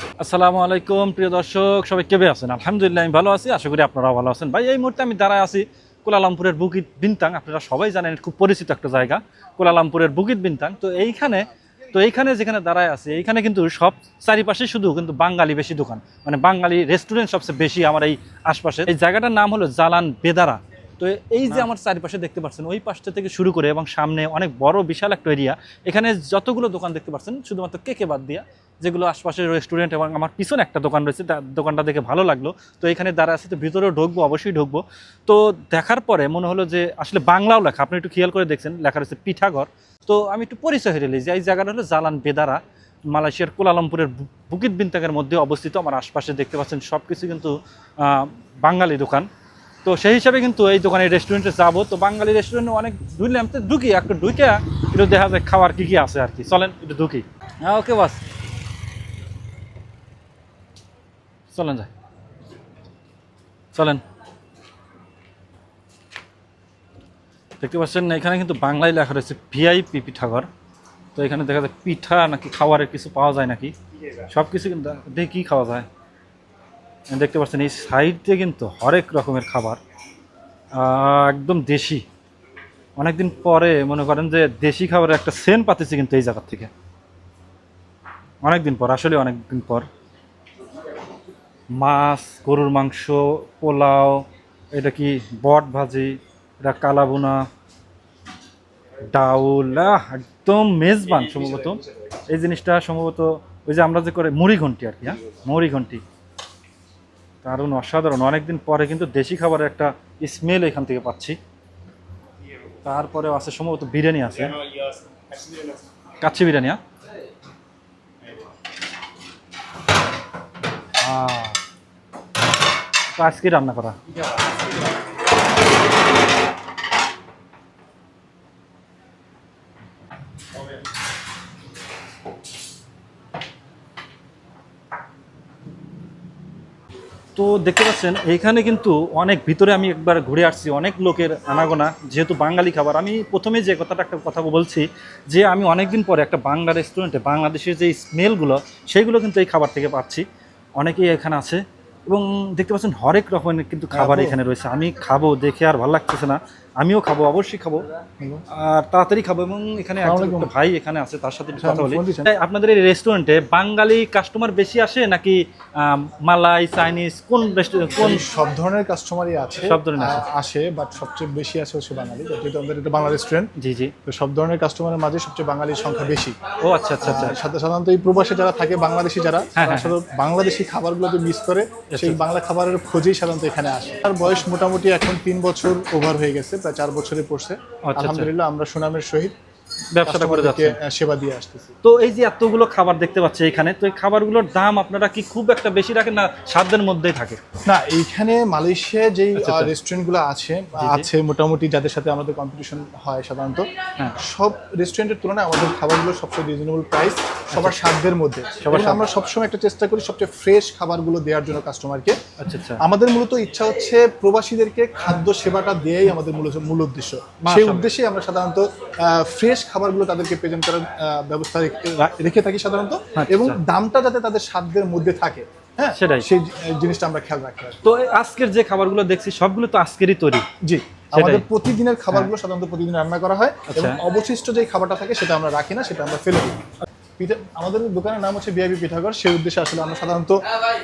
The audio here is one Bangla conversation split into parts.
আসসালামু আলাইকুম প্রিয় দর্শক। সবাই কেবে আছেন? আলহামদুলিল্লাহ আমি ভালো আছি। আশা করি আপনারাও ভালো আছেন। ভাই এই মুহূর্তে আমি দাঁড়ায় আছি কোলালামপুরের বুকিত বিনতাং। আপনারা সবাই জানেন খুব পরিচিত একটা জায়গা কোলালামপুরের বুকিত বিনতাং। তো এইখানে তো এইখানে যেখানে দাঁড়ায় আছে এইখানে কিন্তু সব চারিপাশে শুধু কিন্তু বাঙালি বেশি দোকান। মানে বাঙালি রেস্টুরেন্ট সবচেয়ে বেশি আমার এই আশপাশে। এই জায়গাটার নাম হলো জালান বেদারা। তো এই যে আমার চারিপাশে দেখতে পাচ্ছেন ওই পাশটা থেকে শুরু করে এবং সামনে অনেক বড় বিশাল একটা এরিয়া এখানে যতগুলো দোকান দেখতে পাচ্ছেন শুধুমাত্র কেকে বাদ দিয়া যেগুলো আশপাশের রেস্টুরেন্ট এবং আমার পিছনে একটা দোকান রয়েছে তার দোকানটা দেখে ভালো লাগল। তো এখানে দাঁড়া আছে, তো ভিতরেও ঢুকবো, অবশ্যই ঢুকবো। তো দেখার পরে মনে হলো যে আসলে বাংলাও লেখা, আপনি একটু খেয়াল করে দেখছেন, লেখা রয়েছে পিঠাঘর তো আমি একটু পরিচয় হয়ে যে এই জায়গাটা হলো জালান বেদারা, মালয়েশিয়ার কুলালামপুরের বুকিত বিনতাগের মধ্যে অবস্থিত। আমার আশপাশে দেখতে পাচ্ছেন সব কিছু কিন্তু বাঙালি দোকান। তো সেই হিসাবে কিন্তু এই দোকানে রেস্টুরেন্টে যাব। তো বাঙালি রেস্টুরেন্টে অনেক ঢুকলাম, তো ঢুকি, একটু ঢুকে, একটু দেখা যায় খাবার কী কী আছে আর কি। চলেন, একটু ঢুকি। হ্যাঁ ওকে বাস চলেন যাই চলেন। দেখতে পাচ্ছেন এখানে কিন্তু বাংলায় লেখা রয়েছে ভিআইপি পিঠাঘর। তো এখানে দেখা যায় পিঠা নাকি খাবারের কিছু পাওয়া যায় নাকি? সব কিছু কিন্তু দেখি খাওয়া যায়। দেখতে পাচ্ছেন, এই সাইডে কিন্তু হরেক রকমের খাবার একদম দেশি। অনেকদিন পরে মনে করেন যে দেশি খাবারের একটা সেন পাতেছি কিন্তু এই জায়গার থেকে। অনেকদিন পর, আসলে অনেকদিন পর। মাছ, গরুর মাংস, পোলাও, এটা কি বট ভাজি, এটা কালাবুনা ডাউল একদম মেজবান সম্ভবত। এই জিনিসটা সম্ভবত ওই যে আমরা যে করে মুড়ি ঘন্টি আর কি হ্যাঁ? মুড়ি ঘন্টি। কারণ অসাধারণ। অনেকদিন পরে কিন্তু দেশি খাবারের একটা স্মেল এখান থেকে পাচ্ছি। তারপরে আছে সম্ভবত বিরিয়ানি আছে। কাচ্চি বিরিয়ানি হ্যাঁ? আজকে রান্না করা। তো দেখতে পাচ্ছেন, এইখানে কিন্তু অনেক ভিতরে আমি একবার ঘুরে আসছি, অনেক লোকের আনাগোনা, যেহেতু বাঙালি খাবার। আমি প্রথমে যে কথাটা একটা কথা বলছি, যে আমি অনেকদিন পরে একটা বাংলা রেস্টুরেন্টে বাংলাদেশের যে স্মেলগুলো সেইগুলো কিন্তু এই খাবার থেকে পাচ্ছি। অনেকেই এখানে আছে। এবং দেখতে পাচ্ছেন হরেক রকমের কিন্তু খাবার এখানে রয়েছে। আমি খাব দেখে আর ভালো লাগতেছে না। আমিও খাব অবশ্যই খাব। আর তাড়াতাড়ি খাব এবং এখানে ভাই এখানে আছে তার সাথে আচ্ছা, কথা বলি। আপনাদের এই রেস্টুরেন্টে বাঙালি কাস্টমার বেশি আসে নাকি মালাই চাইনিজ কোন কোন সব ধরনের কাস্টমারই আছে সব ধরনের। আসে। বাট সবচেয়ে বেশি আছে হচ্ছে বাঙালি যেহেতু আমাদের এটা বাংলা রেস্টুরেন্ট জি জি। তো সব ধরনের কাস্টমারের মাঝে সবচেয়ে বাঙালির সংখ্যা বেশি। ও আচ্ছা আচ্ছা আচ্ছা। সাথে সাধারণত এই প্রবাসে যারা থাকে বাংলাদেশি যারা হ্যাঁ, তারা আসলে বাংলাদেশি খাবারগুলো যে মিস করে সেই বাংলা খাবারের খোঁজেই সাধারণত এখানে আসে। তার বয়স মোটামুটি এখন তিন বছর ওভার হয়ে গেছে চার বছরে পড়ছে আচ্ছা। আলহামদুলিল্লাহ আমরা সুনামের সহিত ব্যবসাটা করে যাচ্ছে সেবা দিয়ে আসতেছি। তো এই যে এতগুলো খাবার দেখতে পাচ্ছি এখানে তো এই খাবারগুলোর দাম আপনারা কি খুব একটা বেশি রাখেন না সাধ্যের মধ্যেই থাকে? না এইখানে মালয়েশিয়ায় যেই আচ্ছা, আচ্ছা। গুলো আছে আছে মোটামুটি যাদের সাথে আমাদের কম্পিটিশন হয় সাধারণত হ্যাঁ। সব রেস্টুরেন্টের তুলনায় আমাদের খাবারগুলো সবচেয়ে রিজনেবল প্রাইস সবার সাধ্যের মধ্যে। আচ্ছা। সবার আমরা সবসময় একটা চেষ্টা করি সবচেয়ে ফ্রেশ খাবারগুলো দেওয়ার জন্য কাস্টমারকে আচ্ছা আচ্ছা। আমাদের মূলত ইচ্ছা হচ্ছে প্রবাসীদেরকে খাদ্য সেবাটা দেয়াই আমাদের মূল মূল উদ্দেশ্য সেই উদ্দেশ্যে আমরা সাধারণত ফ্রেশ খাবারগুলো তাদেরকে প্রেজেন্ট করার ব্যবস্থা রেখে- থাকি সাধারণত আচ্ছা। এবং দামটা যাতে তাদের সাধ্যের মধ্যে থাকে হ্যাঁ? সেটাই। সেই জিনিসটা আমরা খেয়াল রাখি তো আজকের যে খাবারগুলো দেখছি সবগুলো তো আজকেরই তৈরি। জি। আমাদের প্রতিদিনের খাবারগুলো সাধারণত প্রতিদিন রান্না করা হয় আচ্ছা। এবং অবশিষ্ট যে খাবারটা থাকে সেটা আমরা রাখি না সেটা আমরা ফেলে দিই। পিঠা আমাদের দোকানের নাম হচ্ছে বিআইবি পিঠাঘর সেই উদ্দেশ্যে আসলে আমরা সাধারণত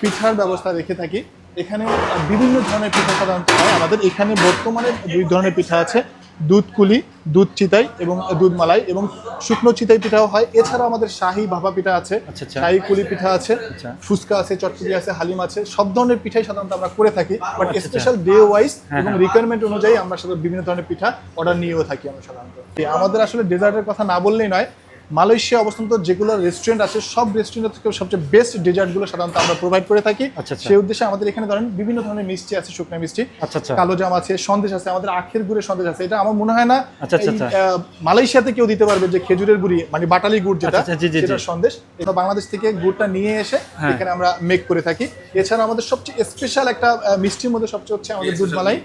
পিঠার ব্যবস্থা রেখে থাকি। এখানে বিভিন্ন ধরনের পিঠা সাধারণত হয়। আমাদের এখানে বর্তমানে দুই ধরনের পিঠা আছে। দুধ কুলি দুধ চিতাই এবং দুধ মালাই এবং শুকনো চিতাই পিঠাও হয় এছাড়াও আমাদের শাহি ভাপা পিঠা আছে আচ্ছা, আচ্ছা। শাহী কুলি পিঠা আছে আচ্ছা। ফুচকা আছে চটপটি আছে হালিম আছে সব ধরনের পিঠাই সাধারণত আমরা করে থাকি বাট স্পেশাল ডে ওয়াইজ এবং। রিকোয়ারমেন্ট অনুযায়ী আমরা সাধারণত বিভিন্ন ধরনের পিঠা অর্ডার নিয়েও থাকি আমরা সাধারণত আমাদের আসলে ডেজার্টের কথা না বললেই নয় মালয়েশিয়া অবস্থান্ত যেগুলো রেস্টুরেন্ট আছে সব রেস্টুরেন্ট থেকে সবচেয়ে বেস্ট ডেজার্টগুলো সাধারণত আমরা প্রোভাইড করে থাকি। আচ্ছা, আচ্ছা। সেই উদ্দেশ্যে আমাদের এখানে ধরেন বিভিন্ন ধরনের মিষ্টি আছে শুকনো মিষ্টি। আচ্ছা আচ্ছা। কালো জাম আছে সন্দেশ আছে আমাদের আখের গুড়ের সন্দেশ আছে। এটা আমার মনে হয় না আচ্ছা, আচ্ছা, আচ্ছা। মালয়েশিয়াতে কেউ দিতে পারবে যে খেজুরের গুড়ি মানে বাটালি গুড় যেটা। সেটার সন্দেশ। এটা বাংলাদেশ থেকে গুড়টা নিয়ে এসে হ্যাঁ। এখানে আমরা মেক করে থাকি। এছাড়া আমাদের সবচেয়ে স্পেশাল একটা মিষ্টির মধ্যে সবচেয়ে হচ্ছে আমাদের দুধ মালাই।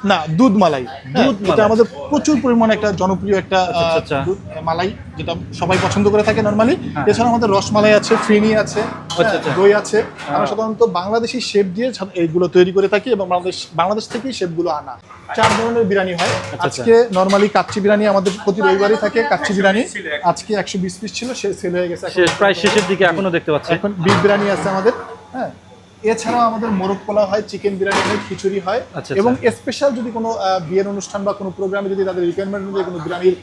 দুধ না দুধ মালাই। দুধ হ্যাঁ, এটা আমাদের প্রচুর পরিমাণে একটা জনপ্রিয় একটা আচ্ছা, আচ্ছা। দুধ মালাই যেটা সবাই পছন্দ করে থাকে নর্মালি হ্যাঁ। এছাড়া আমাদের রসমালাই আছে ফ্রিনি আছে আচ্ছা, হ্যাঁ, আচ্ছা। দই আছে। আমরা সাধারণত বাংলাদেশি শেপ দিয়ে এইগুলো তৈরি করে থাকি এবং বাংলাদেশ বাংলাদেশ থেকেই শেপগুলো আনা। চার ধরনের বিরিয়ানি হয়। আচ্ছা। আজকে নর্মালি কাচ্চি বিরিয়ানি আমাদের প্রতি রবিবারই থাকে কাচ্চি বিরিয়ানি। আজকে একশো বিশ পিস ছিল সে সেল হয়ে গেছে। প্রায় শেষের দিকে এখনও দেখতে পাচ্ছি। এখন বিফ বিরিয়ানি আছে আমাদের। হ্যাঁ। এছাড়াও আমাদের মোরগ পোলাও হয় চিকেন বিরিয়ানি হয় খিচুড়ি হয় আচ্ছা, এবং স্পেশাল যদি কোনো বিয়ের অনুষ্ঠান বা কোনো প্রোগ্রামে যদি তাদের রিকোয়ারমেন্ট অনুযায়ী কোনো বিরিয়ানির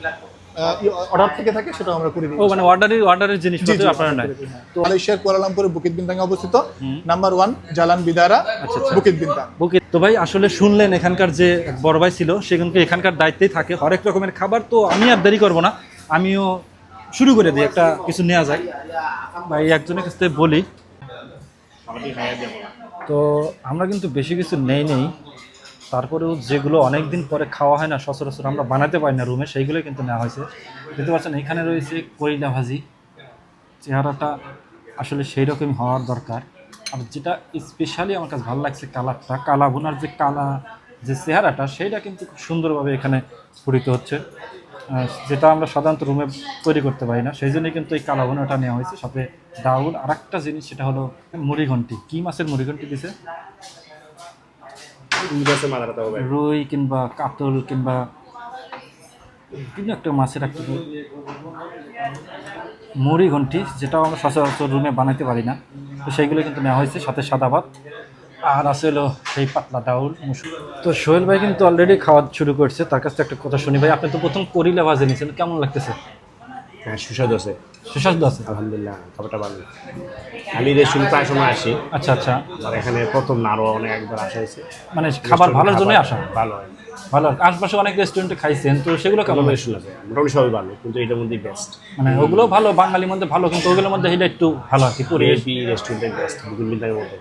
অর্ডার থেকে থাকে সেটা আমরা করে দিই। ও মানে অর্ডারের অর্ডারের জিনিসপত্র আপনারা নেয় তো মালয়েশিয়ার কুয়ালালামপুরে বুকিত বিন্তাঙ্গে অবস্থিত। নাম্বার ওয়ান জালান বিদারা আচ্ছা, আচ্ছা। বুকিত বুকে তো ভাই আসলে শুনলেন এখানকার যে বড় ভাই ছিল সে কিন্তু এখানকার দায়িত্বেই থাকে। হরেক রকমের খাবার তো আমি আর দেরি করব না। আমিও শুরু করে দিই একটা কিছু নেওয়া যায়। ভাই একজনের কাছ থেকে বলি তো আমরা কিন্তু বেশি কিছু নেই নেই। তারপরেও যেগুলো অনেক দিন পরে খাওয়া হয় না, সচরাচর আমরা বানাতে পারি না রুমে সেইগুলো কিন্তু নেওয়া হয়েছে। দেখতে পাচ্ছেন, এখানে রয়েছে কয়লা ভাজি। চেহারাটা আসলে সেই রকমই হওয়ার দরকার। আর যেটা স্পেশালি আমার কাছে ভালো লাগছে কালারটা কালা ভুনার যে কালা, যে চেহারাটা, সেইটা কিন্তু খুব সুন্দরভাবে এখানে স্ফুটিত হচ্ছে। যেটা আমরা সাধারণত রুমে তৈরি করতে পারি না সেই জন্যই কিন্তু এই কালা ভুনাটা নেওয়া হয়েছে। সাথে ডাউল আর একটা জিনিস সেটা হলো মুড়িঘণ্টি। কী মাছের মুড়িঘণ্টি দিছে? রুই কিংবা কাতল কিংবা কিন্তু একটা মাছের একটা মুড়ি ঘন্টি যেটাও আমরা সচরাচর রুমে বানাইতে পারি না। তো সেইগুলো কিন্তু নেওয়া হয়েছে সাথে সাদা ভাত। আর আছে হলো সেই পাতলা ডাউল মুসুর। তো সোহেল ভাই কিন্তু অলরেডি খাওয়া শুরু করছে তার কাছ একটা কথা শুনি। ভাই আপনি তো প্রথম করিলা ভাজে নিয়েছেন কেমন লাগতেছে? হ্যাঁ সুস্বাদু আছে। সুস্বাদু আছে? আলহামদুলিল্লাহ খাবারটা ভালো। আমি রেস্টুরেন্ট প্রায় সময় আসি। আচ্ছা আচ্ছা। এখানে প্রথম না আরও অনেক একবার আসা হয়েছে। মানে খাবার ভালোর জন্যই আসা? ভালো হয়। ভালো আশপাশে অনেক রেস্টুরেন্টে খাইছেন তো সেগুলো কেমন রেস্টুরেন্ট আছে। মোটামুটি সবই ভালো কিন্তু এটার মধ্যেই বেস্ট মানে ওগুলো ভালো বাঙালির মধ্যে ভালো কিন্তু ওগুলোর মধ্যে এটা একটু ভালো আর কি পরিবেশ। রেস্টুরেন্টের বেস্ট মধ্যে।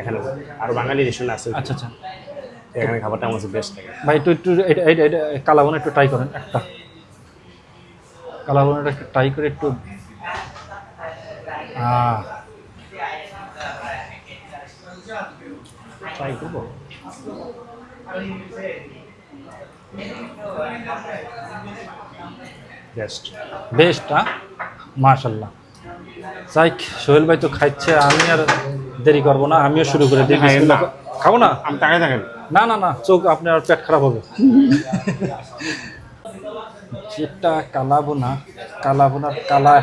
এখানে আরও বাঙালি রেস্টুরেন্ট আছে। আচ্ছা আচ্ছা। এখানে খাবারটা আমার বেস্ট লাগে। ভাই একটু একটু কালাবন একটু ট্রাই করেন একটা। কালাবনটা একটু ট্রাই করে একটু। ট্রাই করব? বেস্ট বেস্ট মাশাল্লাহ। যাই সোহেল ভাই তো খাইছে আমি আর দেরি করব না আমিও শুরু করে দিই হ্যাঁ, না। খাব না আমি তাকাই থাকেন না না না চোখ আপনার পেট খারাপ হবে যেটা কালাবোনা কালাবোনার কালা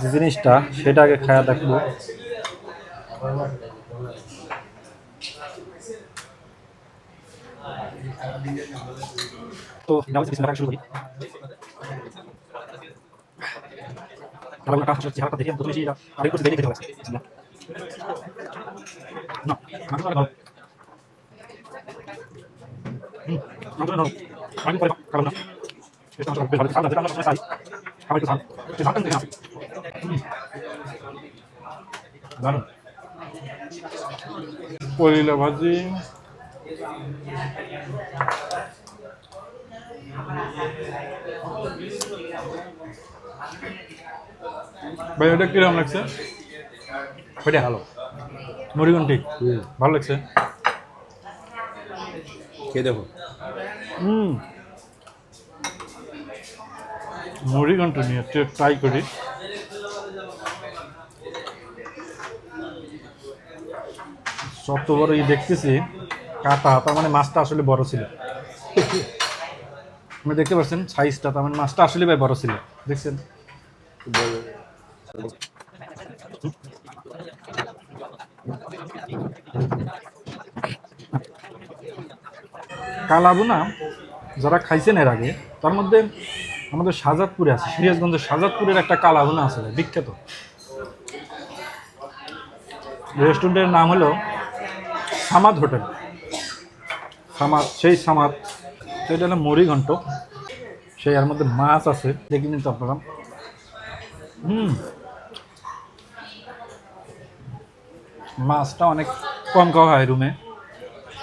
যে জিনিসটা সেটা আগে খায়া দেখব তো শুরু করি দেখে প্রথমে সেটা আরেকটু দেরি খেতে হবে কলিলা ভাজি ভাই ওটা কীরকম লাগছে? ওইটা ভালো। মুড়িগন্টি ভালো লাগছে? কে দেখো। হুম। মুড়ি নিয়ে একটু ট্রাই করি। যত বড় ই দেখতেছি কাটা তার মানে মাছটা আসলে বড় ছিল। আপনি দেখতে পাচ্ছেন সাইজটা তার মানে মাছটা আসলে ভাই বড় ছিল। দেখছেন? কালাবুনা যারা খাইছেন এর আগে, তার মধ্যে আমাদের সাজাদপুরে আছে, সিরাজগঞ্জের সাজাদপুরের একটা কালাভুনা আছে বিখ্যাত। রেস্টুরেন্টের নাম হলো সামাদ হোটেল। সামাদ, সেই সামাদ সেটা হলো মুড়ি ঘন্ট সেই এর মধ্যে মাছ আছে, দেখি কিন্তু আপনারা। হুম। মাছটা অনেক কম খাওয়া হয় রুমে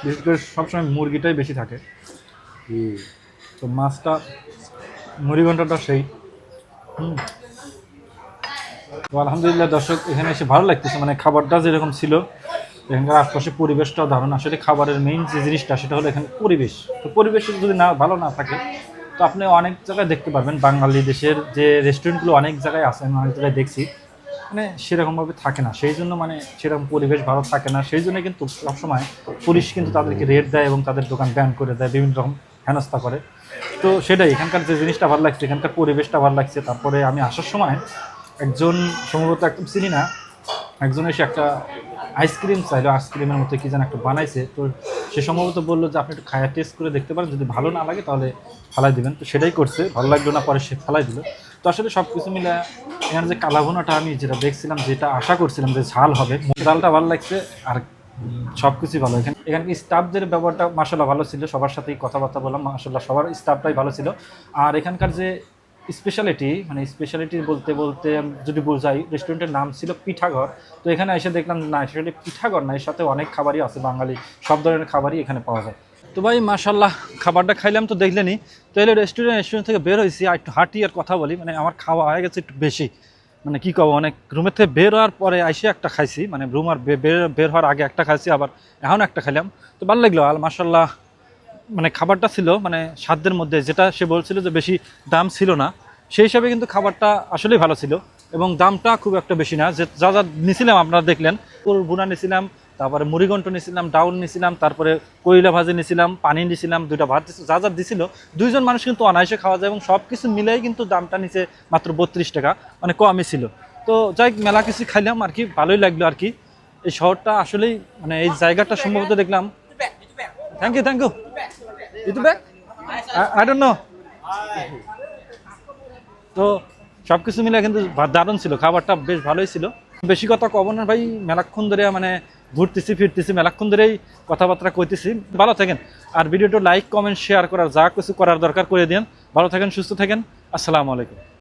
বিশেষ করে সবসময় মুরগিটাই বেশি থাকে। তো মাছটা মুড়ি ঘন্টাটা সেই। হুম। তো আলহামদুলিল্লাহ দর্শক এখানে এসে ভালো লাগতেছে। মানে খাবারটা যেরকম ছিল এখানকার আশপাশে পরিবেশটাও দারুণ। আসলে খাবারের মেইন যে জিনিসটা সেটা হলো এখানে পরিবেশ। তো পরিবেশ যদি না ভালো না থাকে তো আপনি অনেক জায়গায় দেখতে পারবেন। বাঙালি দেশের যে রেস্টুরেন্টগুলো অনেক জায়গায় আছে আমি অনেক জায়গায় দেখছি। মানে সেরকমভাবে থাকে না। সেই জন্য মানে সেরকম পরিবেশ ভালো থাকে না। সেই জন্য কিন্তু সবসময় পুলিশ কিন্তু তাদেরকে রেট দেয় এবং তাদের দোকান ব্যান করে দেয়, বিভিন্ন রকম হেনস্থা করে। তো সেটাই, এখানকার যে জিনিসটা ভালো লাগছে, এখানকার পরিবেশটা ভালো লাগছে। তারপরে আমি আসার সময় একজন সম্ভবত একদম চিনি না, একজন এসে একটা আইসক্রিম চাইলো আইসক্রিমের মতো কী যেন একটা বানাইছে। তো সে সম্ভবত বলল যে, আপনি একটু খায়া টেস্ট করে দেখতে পারেন। যদি ভালো না লাগে তাহলে ফালাই দিবেন। তো সেটাই করছে। ভালো লাগল না, পরে সে ফালাই দিল। তো আসলে সব কিছু মিলে এখানে যে কালাভুনাটা আমি যেটা দেখছিলাম, যেটা আশা করছিলাম যে ঝাল হবে, ডালটা ভালো লাগছে আর সব কিছুই ভালো। এখানে এখানে স্টাফদের ব্যবহারটা মাসাল্লাহ ভালো ছিল, সবার সাথেই কথাবার্তা বললাম মাসাল্লাহ সবার স্টাফটাই ভালো ছিল। আর এখানকার যে স্পেশালিটি মানে স্পেশালিটি বলতে বলতে যদি বোঝাই রেস্টুরেন্টের নাম ছিল পিঠাঘর। তো এখানে এসে দেখলাম, না সেটা পিঠাঘর না, এর সাথে অনেক খাবারই আছে বাঙালি, সব ধরনের খাবারই এখানে পাওয়া যায়। তো ভাই মাশাল্লাহ খাবারটা খাইলাম তো দেখলেনি। তো এলে রেস্টুরেন্ট রেস্টুরেন্ট থেকে বের হয়েছি, আর একটু হাঁটি আর কথা বলি। মানে আমার খাওয়া হয়ে গেছে একটু বেশি। মানে কি কব অনেক রুমের থেকে বের হওয়ার পরে আইসে একটা খাইছি। মানে রুম আর বের বের হওয়ার আগে একটা খাইছি, আবার এখন একটা খাইলাম। তো ভালো লাগল, আর মাসাল্লাহ মানে খাবারটা ছিল মানে সাধ্যের মধ্যে যেটা সে বলছিল যে বেশি দাম ছিল না, সেই হিসাবে কিন্তু খাবারটা আসলেই ভালো ছিল। এবং দামটা খুব একটা বেশি না। যে যা যা নিছিলাম আপনারা দেখলেন ওর বুনা নিছিলাম তারপরে মুড়িঘণ্ট নিছিলাম ডাউন নিছিলাম, তারপরে কয়লা ভাজি নিছিলাম, পানি নিছিলাম, দুইটা ভাত যা যা দিছিল। দুইজন মানুষ কিন্তু অনায়াসে খাওয়া যায় এবং সব কিছু মিলাই কিন্তু দামটা নিচে মাত্র বত্রিশ টাকা মানে কমই ছিল। তো যাই মেলা কিছু খাইলাম আর কি, ভালোই লাগল আর কি। এই শহরটা আসলেই মানে এই জায়গাটা সম্ভবত দেখলাম। থ্যাংক ইউ থ্যাংক ইউ ইটু ব্যাক আই ডোন্ট নো তো সব কিছু মিলে কিন্তু দারুণ ছিল, খাবারটা বেশ ভালোই ছিল। বেশি কথা কব না ভাই, মেলাক্ষণ ধরে মানে ঘুরতেছি, ফিরতেছি, মেলাক্ষণ ধরেই কথাবার্তা কইতেছি। ভালো থাকেন। আর ভিডিওটা লাইক, কমেন্ট শেয়ার করার, যা কিছু করার দরকার করে দিন ভালো থাকেন, সুস্থ থাকেন। আসসালামু আলাইকুম।